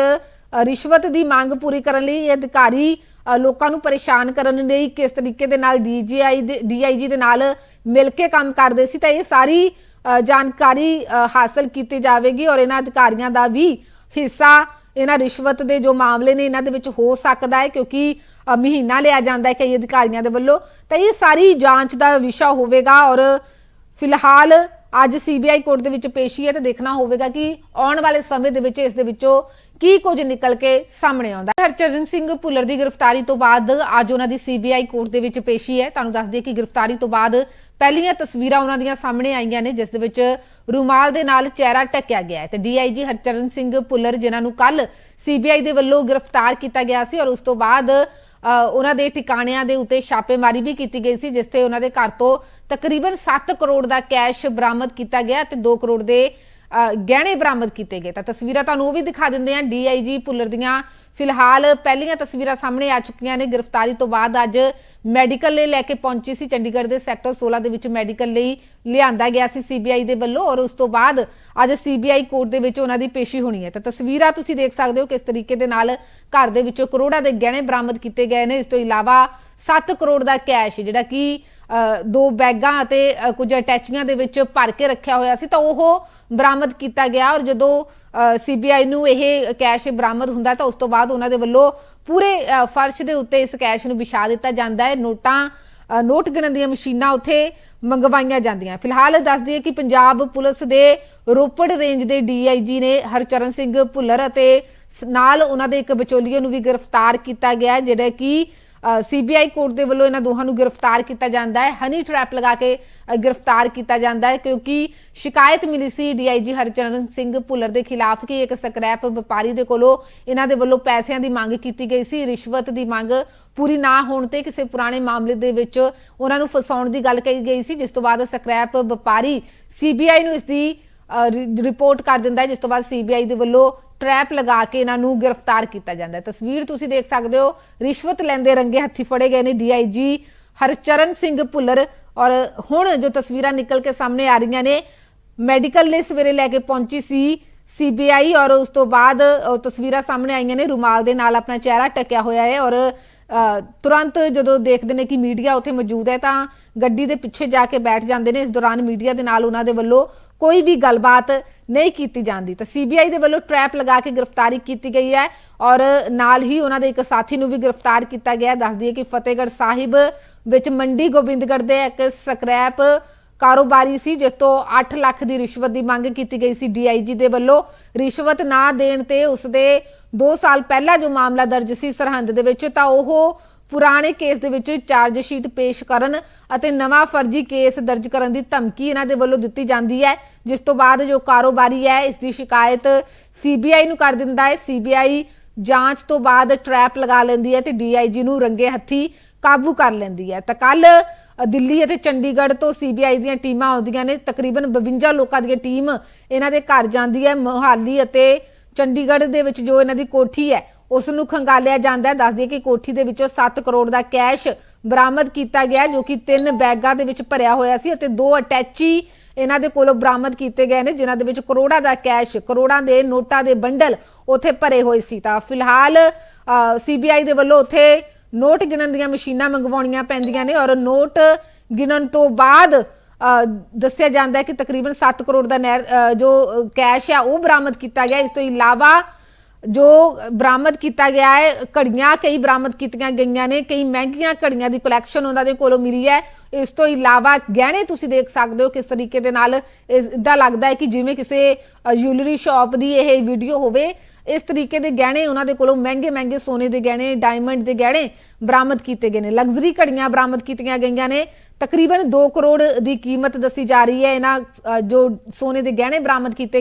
ਰਿਸ਼ਵਤ ਦੀ ਮੰਗ ਪੂਰੀ ਕਰਨ ਲਈ ਇਹ ਅਧਿਕਾਰੀ ਲੋਕਾਂ ਨੂੰ ਪਰੇਸ਼ਾਨ ਕਰਨ ਲਈ ਕਿਸ ਤਰੀਕੇ ਦੇ ਨਾਲ ਡੀਜੀਆਈ ਦੇ ਡੀਆਈਜੀ ਦੇ ਨਾਲ ਮਿਲ ਕੇ ਕੰਮ ਕਰਦੇ ਸੀ ਤਾਂ ਇਹ ਸਾਰੀ ਅ, ਜਾਣਕਾਰੀ ਹਾਸਲ ਕੀਤੀ ਜਾਵੇਗੀ ਔਰ ਇਹਨਾਂ ਅਧਿਕਾਰੀਆਂ ਦਾ ਵੀ ਹਿੱਸਾ ਇਹਨਾਂ ਰਿਸ਼ਵਤ ਦੇ ਜੋ ਮਾਮਲੇ ਨੇ ਇਹਨਾਂ ਦੇ ਵਿੱਚ ਹੋ ਸਕਦਾ ਹੈ, ਕਿਉਂਕਿ ਮਹੀਨਾ ਲਿਆ ਜਾਂਦਾ ਹੈ ਕਈ ਅਧਿਕਾਰੀਆਂ ਦੇ ਵੱਲੋਂ, ਤਾਂ ਇਹ ਸਾਰੀ ਜਾਂਚ ਦਾ ਵਿਸ਼ਾ ਹੋਵੇਗਾ ਔਰ ਫਿਲਹਾਲ ਅੱਜ ਸੀਬੀਆਈ ਕੋਰਟ ਦੇ ਵਿੱਚ ਪੇਸ਼ੀ ਹੈ, ਤੇ ਦੇਖਣਾ ਹੋਵੇਗਾ ਕਿ ਆਉਣ ਵਾਲੇ ਸਮੇਂ ਦੇ ਵਿੱਚ ਇਸ ਦੇ ਵਿੱਚੋਂ ਕੀ ਕੁਝ ਨਿਕਲ ਕੇ ਸਾਹਮਣੇ ਆਉਂਦਾ ਹੈ? ਹਰਚਰਨ ਸਿੰਘ ਭੁੱਲਰ ਦੀ ਗ੍ਰਿਫਤਾਰੀ ਤੋਂ ਬਾਅਦ ਅੱਜ ਉਹਨਾਂ ਦੀ ਸੀਬੀਆਈ ਕੋਰਟ ਦੇ ਵਿੱਚ ਪੇਸ਼ੀ ਹੈ। ਤੁਹਾਨੂੰ ਦੱਸ ਦਈਏ ਕਿ ਗ੍ਰਿਫਤਾਰੀ ਤੋਂ ਬਾਅਦ ਪਹਿਲੀਆਂ ਤਸਵੀਰਾਂ ਉਹਨਾਂ ਦੀਆਂ ਸਾਹਮਣੇ ਆਈਆਂ ਨੇ, ਜਿਸ ਦੇ ਵਿੱਚ ਰੁਮਾਲ ਦੇ ਨਾਲ ਚਿਹਰਾ ਢੱਕਿਆ ਗਿਆ ਹੈ। ਤੇ ਡੀਆਈਜੀ ਹਰਚਰਨ ਸਿੰਘ ਭੁੱਲਰ, ਜਿਨ੍ਹਾਂ ਨੂੰ ਕੱਲ ਸੀਬੀਆਈ ਦੇ ਵੱਲੋਂ ਗ੍ਰਿਫਤਾਰ ਕੀਤਾ ਗਿਆ ਸੀ, ਔਰ ਉਸ ਤੋਂ ਬਾਅਦ ਉਹਨਾਂ ਦੇ ਟਿਕਾਣਿਆਂ ਦੇ ਉੱਤੇ ਛਾਪੇਮਾਰੀ ਵੀ ਕੀਤੀ ਗਈ ਸੀ, ਜਿਸ ਤੇ ਉਹਨਾਂ ਦੇ ਘਰ ਤੋਂ ਤਕਰੀਬਨ 7 ਕਰੋੜ ਦਾ ਕੈਸ਼ ਬਰਾਮਦ ਕੀਤਾ ਗਿਆ ਤੇ 2 ਕਰੋੜ ਦੇ ਗਹਿਣੇ ਬਰਾਮਦ ਕੀਤੇ ਗਏ। ਤਾਂ ਤਸਵੀਰਾਂ ਤੁਹਾਨੂੰ ਉਹ ਵੀ ਦਿਖਾ ਦਿੰਦੇ ਹਾਂ। ਡੀਆਈਜੀ ਭੁੱਲਰ ਦੀਆਂ ਫਿਲਹਾਲ ਪਹਿਲੀਆਂ ਤਸਵੀਰਾਂ ਸਾਹਮਣੇ ਆ ਚੁੱਕੀਆਂ ਨੇ। ਗ੍ਰਿਫਤਾਰੀ ਤੋਂ ਬਾਅਦ ਅੱਜ ਮੈਡੀਕਲ ਲਈ ਲੈ ਕੇ ਪਹੁੰਚੀ ਸੀ। ਚੰਡੀਗੜ੍ਹ ਦੇ ਸੈਕਟਰ 16 ਦੇ ਵਿੱਚ ਮੈਡੀਕਲ ਲਈ ਲਿਆਂਦਾ ਗਿਆ ਸੀ ਸੀਬੀਆਈ ਦੇ ਵੱਲੋਂ ਔਰ ਉਸ ਤੋਂ ਬਾਅਦ ਅੱਜ ਸੀਬੀਆਈ ਕੋਰਟ ਦੇ ਵਿੱਚ ਉਹਨਾਂ ਦੀ ਪੇਸ਼ੀ ਹੋਣੀ ਹੈ। ਤਾਂ ਤਸਵੀਰਾਂ ਤੁਸੀਂ ਦੇਖ ਸਕਦੇ ਹੋ ਕਿਸ ਤਰੀਕੇ ਦੇ ਨਾਲ ਘਰ ਦੇ ਵਿੱਚੋਂ ਕਰੋੜਾਂ ਦੇ ਗਹਿਣੇ ਬਰਾਮਦ ਕੀਤੇ ਗਏ ਨੇ। ਇਸ ਤੋਂ ਇਲਾਵਾ 7 ਕਰੋੜ ਦਾ ਕੈਸ਼ ਜਿਹੜਾ ਕਿ ਅ, ਦੋ ਬੈਗਾਂ ਅਤੇ ਅ, ਕੁਝ ਅਟੈਚੀਆਂ ਦੇ ਵਿੱਚ ਭਰ ਕੇ ਰੱਖਿਆ ਹੋਇਆ ਸੀ। ਤਾਂ ਉਹ ਬਰਾਮਦ ਕੀਤਾ ਗਿਆ ਔਰ ਜਦੋਂ ਸੀਬੀਆਈ ਨੂੰ ਇਹ ਕੈਸ਼ ਬਰਾਮਦ ਹੁੰਦਾ ਤਾਂ ਉਸ ਤੋਂ ਬਾਅਦ ਉਹਨਾਂ ਦੇ ਵੱਲੋਂ ਪੂਰੇ ਫਰਸ਼ ਦੇ ਉੱਤੇ ਇਸ ਕੈਸ਼ ਨੂੰ ਵਿਛਾ ਦਿੱਤਾ ਜਾਂਦਾ ਹੈ। ਨੋਟਾਂ ਨੋਟ ਗਿਣਨ ਦੀਆਂ ਮਸ਼ੀਨਾਂ ਉੱਥੇ ਮੰਗਵਾਈਆਂ ਜਾਂਦੀਆਂ। ਫਿਲਹਾਲ ਦੱਸ ਦਈਏ ਕਿ ਪੰਜਾਬ ਪੁਲਿਸ ਦੇ ਰੋਪੜ ਰੇਂਜ ਦੇ ਡੀਆਈਜੀ ਨੇ ਹਰਚਰਨ ਸਿੰਘ ਭੁੱਲਰ ਅਤੇ ਨਾਲ ਉਹਨਾਂ ਦੇ ਇੱਕ ਵਿਚੋਲੀਏ ਨੂੰ ਵੀ ਗ੍ਰਿਫਤਾਰ ਕੀਤਾ ਗਿਆ ਜਿਹੜਾ ਕਿ ਸੀਬੀਆਈ ਕੋਰਟ ਦੇ ਵੱਲੋਂ ਇਹਨਾਂ ਦੋਹਾਂ ਨੂੰ ਗ੍ਰਿਫਤਾਰ ਕੀਤਾ ਜਾਂਦਾ ਹੈ। ਹਨੀ ਟ੍ਰੈਪ ਲਗਾ ਕੇ ਗ੍ਰਿਫਤਾਰ ਕੀਤਾ ਜਾਂਦਾ ਹੈ ਕਿਉਂਕਿ ਸ਼ਿਕਾਇਤ ਮਿਲੀ ਸੀ ਡੀਆਈਜੀ ਹਰਚਰਨ ਸਿੰਘ ਭੁੱਲਰ ਦੇ ਖਿਲਾਫ ਕਿ ਇੱਕ ਸਕ੍ਰੈਪ ਵਪਾਰੀ ਦੇ ਕੋਲੋਂ ਇਹਨਾਂ ਦੇ ਵੱਲੋਂ ਪੈਸਿਆਂ ਦੀ ਮੰਗ ਕੀਤੀ ਗਈ ਸੀ। ਰਿਸ਼ਵਤ ਦੀ ਮੰਗ ਪੂਰੀ ਨਾ ਹੋਣ ਤੇ ਕਿਸੇ ਪੁਰਾਣੇ ਮਾਮਲੇ ਦੇ ਵਿੱਚ ਉਹਨਾਂ ਨੂੰ ਫਸਾਉਣ ਦੀ ਗੱਲ ਕਹੀ ਗਈ ਸੀ। ਜਿਸ ਤੋਂ ਬਾਅਦ ਸਕ੍ਰੈਪ ਵਪਾਰੀ ਸੀਬੀਆਈ ਨੂੰ ਇਸ ਦੀ ਅ, ਰਿਪੋਰਟ ਕਰ ਦਿੰਦਾ ਹੈ, ਜਿਸ ਤੋਂ ਬਾਅਦ ਸੀਬੀਆਈ ਦੇ ਵੱਲੋਂ ਟ੍ਰੈਪ ਲਗਾ ਕੇ ਇਹਨਾਂ ਨੂੰ ਗ੍ਰਿਫਤਾਰ ਕੀਤਾ ਜਾਂਦਾ ਹੈ। ਤਸਵੀਰ ਤੁਸੀਂ ਦੇਖ ਸਕਦੇ ਹੋ, ਰਿਸ਼ਵਤ ਲੈਂਦੇ ਰੰਗੇ ਹੱਥੀ ਫੜੇ ਗਏ ਨੇ ਡੀਆਈਜੀ ਹਰਚਰਨ ਸਿੰਘ ਭੁੱਲਰ। ਔਰ ਹੁਣ ਜੋ ਤਸਵੀਰਾਂ ਨਿਕਲ ਕੇ ਸਾਹਮਣੇ ਆ ਰਹੀਆਂ ਨੇ ਮੈਡੀਕਲ ਲਈ ਸਵੇਰੇ ਲੈ ਕੇ ਪਹੁੰਚੀ ਸੀ ਸੀਬੀਆਈ ਔਰ ਉਸ ਤੋਂ ਬਾਅਦ ਤਸਵੀਰਾਂ ਸਾਹਮਣੇ ਆਈਆਂ ਨੇ। ਰੁਮਾਲ ਦੇ ਨਾਲ ਆਪਣਾ ਚਿਹਰਾ ਟਕਿਆ ਹੋਇਆ ਹੈ ਔਰ ਤੁਰੰਤ ਜਦੋਂ ਦੇਖਦੇ ਨੇ ਕਿ ਮੀਡੀਆ ਉੱਥੇ ਮੌਜੂਦ ਹੈ ਤਾਂ ਗੱਡੀ ਦੇ ਪਿੱਛੇ ਜਾ ਕੇ ਬੈਠ ਜਾਂਦੇ ਨੇ। ਇਸ ਦੌਰਾਨ ਮੀਡੀਆ ਦੇ ਨਾਲ ਉਹਨਾਂ ਦੇ ਵੱਲੋਂ ਕੋਈ ਵੀ ਗੱਲਬਾਤ ਨਹੀਂ ਕੀਤੀ ਜਾਂਦੀ। ਤਾਂ ਸੀਬੀਆਈ ਦੇ ਵੱਲੋਂ ਟ੍ਰੈਪ ਲਗਾ ਕੇ ਗ੍ਰਿਫਤਾਰੀ ਕੀਤੀ ਗਈ ਹੈ ਔਰ ਨਾਲ ਹੀ ਉਹਨਾਂ ਦੇ ਇੱਕ ਸਾਥੀ ਨੂੰ ਵੀ ਗ੍ਰਿਫਤਾਰ ਕੀਤਾ ਗਿਆ ਦੱਸ ਦਈਏ ਕਿ ਫਤਿਹਗੜ੍ਹ ਸਾਹਿਬ ਵਿੱਚ ਮੰਡੀ ਗੋਬਿੰਦਗੜ੍ਹ ਦੇ ਇੱਕ ਸਕ੍ਰੈਪ ਕਾਰੋਬਾਰੀ ਸੀ, ਜਿਸ ਤੋਂ 8 ਲੱਖ ਦੀ ਰਿਸ਼ਵਤ ਦੀ ਮੰਗ ਕੀਤੀ ਗਈ ਸੀ ਡੀਆਈਜੀ ਦੇ ਵੱਲੋਂ। ਰਿਸ਼ਵਤ ਨਾ ਦੇਣ ਤੇ ਉਸ ਦੇ 2 ਸਾਲ ਪਹਿਲਾਂ ਜੋ ਮਾਮਲਾ ਦਰਜ ਸੀ ਸਰਹੰਦ ਦੇ ਵਿੱਚ, ਤਾਂ ਉਹ ਪੁਰਾਣੇ ਕੇਸ ਦੇ ਵਿੱਚ ਚਾਰਜ ਸ਼ੀਟ ਪੇਸ਼ ਕਰਨ ਅਤੇ ਨਵਾਂ ਫਰਜ਼ੀ ਕੇਸ ਦਰਜ ਕਰਨ ਦੀ ਧਮਕੀ ਇਹਨਾਂ ਦੇ ਵੱਲੋਂ ਦਿੱਤੀ ਜਾਂਦੀ ਹੈ, ਜਿਸ ਤੋਂ ਬਾਅਦ ਜੋ ਕਾਰੋਬਾਰੀ ਹੈ, ਇਸ ਦੀ ਸ਼ਿਕਾਇਤ ਸੀਬੀਆਈ ਨੂੰ ਕਰ ਦਿੰਦਾ ਹੈ। ਸੀਬੀਆਈ ਜਾਂਚ ਤੋਂ ਬਾਅਦ ਟ੍ਰੈਪ ਲਗਾ ਲੈਂਦੀ ਹੈ ਤੇ ਡੀਆਈਜੀ ਨੂੰ ਰੰਗੇ ਹੱਥੀ ਕਾਬੂ ਕਰ ਲੈਂਦੀ ਹੈ। ਤਾਂ ਕੱਲ ਦਿੱਲੀ ਅਤੇ ਚੰਡੀਗੜ੍ਹ ਤੋਂ ਸੀਬੀਆਈ ਦੀਆਂ ਟੀਮਾਂ ਆਉਂਦੀਆਂ ਨੇ। ਤਕਰੀਬਨ 52 ਲੋਕਾਂ ਦੀ ਟੀਮ ਇਹਨਾਂ ਦੇ ਘਰ ਜਾਂਦੀ ਹੈ। ਮੋਹਾਲੀ ਅਤੇ ਚੰਡੀਗੜ੍ਹ ਦੇ ਵਿੱਚ ਜੋ ਇਹਨਾਂ ਦੀ ਕੋਠੀ ਹੈ ਉਸ ਨੂੰ ਖੰਗਾਲਿਆ ਜਾਂਦਾ ਹੈ। ਦੱਸ ਦਈਏ ਕਿ ਕੋਠੀ ਦੇ ਵਿੱਚੋਂ 7 ਕਰੋੜ ਦਾ ਕੈਸ਼ ਬਰਾਮਦ ਕੀਤਾ ਗਿਆ ਜੋ ਕਿ ਤਿੰਨ ਬੈਗਾਂ ਦੇ ਵਿੱਚ ਭਰਿਆ ਹੋਇਆ ਸੀ ਅਤੇ ਦੋ ਅਟੈਚੀ ਇਹਨਾਂ ਦੇ ਕੋਲੋਂ ਬਰਾਮਦ ਕੀਤੇ ਗਏ ਨੇ, ਜਿਨ੍ਹਾਂ ਦੇ ਵਿੱਚ ਕਰੋੜਾਂ ਦਾ ਕੈਸ਼, ਕਰੋੜਾਂ ਦੇ ਨੋਟਾਂ ਦੇ ਬੰਡਲ ਉੱਥੇ ਭਰੇ ਹੋਏ ਸੀ। ਤਾਂ ਫਿਲਹਾਲ ਸੀਬੀਆਈ ਦੇ ਵੱਲੋਂ ਉੱਥੇ ਨੋਟ ਗਿਣਨ ਦੀਆਂ ਮਸ਼ੀਨਾਂ ਮੰਗਵਾਉਣੀਆਂ ਪੈਂਦੀਆਂ ਨੇ ਔਰ ਨੋਟ ਗਿਣਨ ਤੋਂ ਬਾਅਦ ਦੱਸਿਆ ਜਾਂਦਾ ਹੈ ਕਿ ਤਕਰੀਬਨ 7 ਕਰੋੜ ਦਾ ਨੈਰ- ਜੋ ਕੈਸ਼ ਆ, ਉਹ ਬਰਾਮਦ ਕੀਤਾ ਗਿਆ। ਇਸ ਤੋਂ ਇਲਾਵਾ ਜੋ ਬਰਾਮਦ ਕੀਤਾ ਗਿਆ ਹੈ, ਘੜੀਆਂ ਕਈ ਬਰਾਮਦ ਕੀਤੀਆਂ ਗਈਆਂ ਨੇ, ਕਈ ਮਹਿੰਗੀਆਂ ਘੜੀਆਂ ਦੀ ਕਲੈਕਸ਼ਨ ਉਹਨਾਂ ਦੇ ਕੋਲੋਂ ਮਿਲੀ ਹੈ। ਇਸ ਤੋਂ ਇਲਾਵਾ ਗਹਿਣੇ ਤੁਸੀਂ ਦੇਖ ਸਕਦੇ ਹੋ ਕਿਸ ਤਰੀਕੇ ਦੇ ਨਾਲ ਇਦਾਂ ਲੱਗਦਾ ਹੈ ਕਿ ਜਿਵੇਂ ਕਿਸੇ ਜੁਐਲਰੀ ਸ਼ਾਪ ਦੀ ਇਹ ਵੀਡੀਓ ਹੋਵੇ, ਇਸ ਤਰੀਕੇ ਦੇ ਗਹਿਣੇ ਉਹਨਾਂ ਦੇ ਕੋਲੋਂ ਮਹਿੰਗੇ ਮਹਿੰਗੇ ਸੋਨੇ ਦੇ ਗਹਿਣੇ ਡਾਇਮੰਡ ਦੇ ਗਹਿਣੇ ਬਰਾਮਦ ਕੀਤੇ ਗਏ ਨੇ। ਲਗਜ਼ਰੀ ਘੜੀਆਂ ਬਰਾਮਦ ਕੀਤੀਆਂ ਗਈਆਂ ਨੇ। ਤਕਰੀਬਨ 2 ਕਰੋੜ ਦੀ ਕੀਮਤ ਦੱਸੀ ਜਾ ਰਹੀ ਹੈ। ਇਹਨਾਂ ਜੋ ਸੋਨੇ ਦੇ ਗਹਿਣੇ ਬਰਾਮਦ ਕੀਤੇ